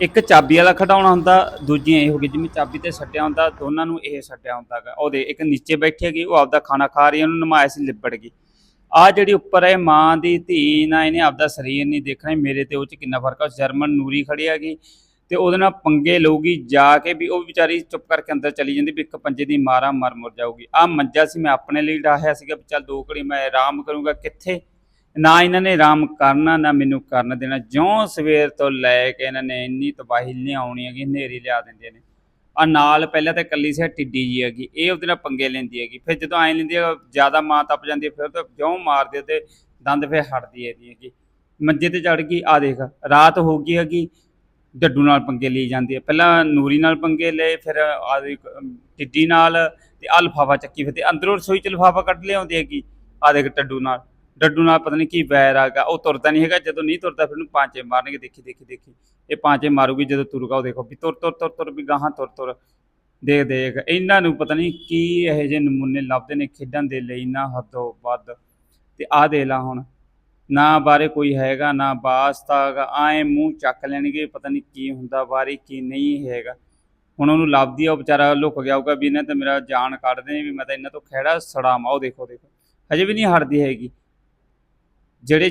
ਇੱਕ ਚਾਬੀ ਵਾਲਾ ਖਡਾਉਣਾ ਹੁੰਦਾ, ਦੂਜੀਆਂ ਇਹ ਹੋ ਗਈ ਜਿਵੇਂ ਚਾਬੀ ਤੇ ਛੱਡਿਆ ਹੁੰਦਾ, ਦੋਨਾਂ ਨੂੰ ਇਹ ਛੱਡਿਆ ਹੁੰਦਾਗਾ ਉਹਦੇ ਇੱਕ ਨੀਚੇ ਬੈਠੀ ਹੈਗੀ ਉਹ ਆਪਦਾ ਖਾਣਾ ਖਾ ਰਹੀ, ਉਹਨੂੰ ਨਮਾਇਆ ਸੀ ਲਿਬੜ ਗਈ। ਆ ਜਿਹੜੀ ਉੱਪਰ ਹੈ, ਮਾਂ ਦੀ ਧੀ, ਨਾ ਇਹਨੇ ਆਪਦਾ ਸਰੀਰ ਨਹੀਂ ਦੇਖਣਾ ਮੇਰੇ ਤੇ ਉਹ ਚ ਕਿੰਨਾ ਫ਼ਰਕ ਆ ਜਰਮਨ ਨੂਰੀ ਖੜੀ ਹੈਗੀ ਤੇ ਉਹਦੇ ਨਾਲ ਪੰਗੇ ਲਊਗੀ ਜਾ ਕੇ ਵੀ ਉਹ ਵਿਚਾਰੀ ਚੁੱਪ ਕਰਕੇ ਅੰਦਰ ਚਲੀ ਜਾਂਦੀ ਵੀ ਇੱਕ ਪੰਜੇ ਦੀ ਮਾਰਾ ਮਰ ਮੁਰ ਜਾਊਗੀ। ਆ ਮੰਜਾ ਸੀ, ਮੈਂ ਆਪਣੇ ਲਈ ਡਾਹਿਆ ਸੀਗਾ ਵੀ ਚੱਲ ਦੋ ਘੜੀ ਮੈਂ ਆਰਾਮ ਕਰੂੰਗਾ, ਕਿੱਥੇ ਨਾ ਇਹਨਾਂ ਨੇ ਆਰਾਮ ਕਰਨਾ ਨਾ ਮੈਨੂੰ ਕਰਨ ਦੇਣਾ। ਜਿਉਂ ਸਵੇਰ ਤੋਂ ਲੈ ਕੇ ਇਹਨਾਂ ਨੇ ਇੰਨੀ ਤਬਾਹੀ ਲਿਆਉਣੀ ਹੈਗੀ ਹਨੇਰੀ ਲਿਆ ਦਿੰਦੇ ਨੇ। ਆ ਨਾਲ ਪਹਿਲਾਂ ਤਾਂ ਇਕੱਲੀ ਸੀ ਟਿੱਡੀ ਜੀ ਹੈਗੀ ਇਹ ਉਹਦੇ ਨਾਲ ਪੰਗੇ ਲੈਂਦੀ ਹੈਗੀ। ਫਿਰ ਜਦੋਂ ਐਂ ਲੈਂਦੀ ਹੈ ਜ਼ਿਆਦਾ ਮਾਂ ਤੱਪ ਜਾਂਦੀ ਹੈ ਫਿਰ ਤਾਂ ਜਿਉਂ ਮਾਰਦੇ ਤੇ ਦੰਦ ਫਿਰ ਹਟਦੀ ਹੈਗੀ ਹੈਗੀ। ਮੰਜੇ ਤੇ ਚੜ ਗਈ ਆ ਦੇਖ ਰਾਤ ਹੋ ਗਈ ਹੈਗੀ ਡੱਡੂ ਨਾਲ ਪੰਗੇ ਲਈ ਜਾਂਦੀ ਹੈ। ਪਹਿਲਾਂ ਨੂਰੀ ਨਾਲ ਪੰਗੇ ਲਏ ਫਿਰ ਆ ਦੇਖ, ਟਿੱਡੀ ਨਾਲ ਤੇ ਆ ਲਿਫਾਫਾ ਚੱਕੀ ਫਿਰ ਤੇ ਅੰਦਰੋਂ ਰਸੋਈ ਚ ਲਿਫਾਫਾ ਕੱਢ ਲਿਆਉਂਦੀ ਹੈਗੀ ਆ ਦੇਖ ਟੱਡੂ ਨਾਲ। ਡੱਡੂ ਨਾਲ ਪਤਾ ਨਹੀਂ ਕੀ ਵੈਰ ਆਗਾ, ਉਹ ਤੁਰਦਾ ਨਹੀਂ ਹੈਗਾ, ਜਦੋਂ ਨਹੀਂ ਤੁਰਦਾ ਫਿਰ ਉਹਨੂੰ ਪਾਂਚੇ ਮਾਰਨਗੇ, ਦੇਖੀ ਦੇਖੀ ਦੇਖੀ। ਇਹ ਪਾਂਚੇ ਮਾਰੂਗੀ ਜਦੋਂ ਤੁਰੂਗਾ, ਉਹ ਦੇਖੋ ਵੀ ਤੁਰ ਤੁਰ ਤੁਰ ਤੁਰ, ਵੀ ਗਾਹਾਂ ਤੁਰ ਤੁਰ। ਦੇਖ ਦੇਖ, ਇਹਨਾਂ ਨੂੰ ਪਤਾ ਨਹੀਂ ਕੀ ਇਹੋ ਜਿਹੇ ਨਮੂਨੇ ਲੱਭਦੇ ਨੇ ਖੇਡਣ ਦੇ ਲਈ, ਨਾ ਹੱਦੋਂ ਵੱਧ। ਤੇ ਆਹ ਦੇ ਲਾ ਹੁਣ, ਨਾ ਬਾਰੇ ਕੋਈ ਹੈਗਾ, ਨਾ ਵਾਸਤਾ ਆਏ ਮੂੰਹ ਚੱਕ ਲੈਣਗੇ, ਪਤਾ ਨਹੀਂ ਕੀ ਹੁੰਦਾ ਬਾਰੇ ਕੀ ਨਹੀਂ ਹੈਗਾ। ਹੁਣ ਉਹਨੂੰ ਲੱਭਦੀ ਆ, ਉਹ ਵਿਚਾਰਾ ਲੁਕ ਗਿਆ ਹੋਊਗਾ ਵੀ ਇਹਨਾਂ ਤੇ ਮੇਰਾ ਜਾਨ ਕੱਢਦੇ ਨੇ, ਵੀ ਮੈਂ ਤਾਂ ਇਹਨਾਂ ਤੋਂ ਖਹਿੜਾ ਸੜਾਵਾਂ ਉਹ ਦੇਖੋ ਦੇਖੋ। ਹਜੇ ਵੀ ਨਹੀਂ ਹਟਦੀ ਹੈਗੀ। ਜਿਹੜੇ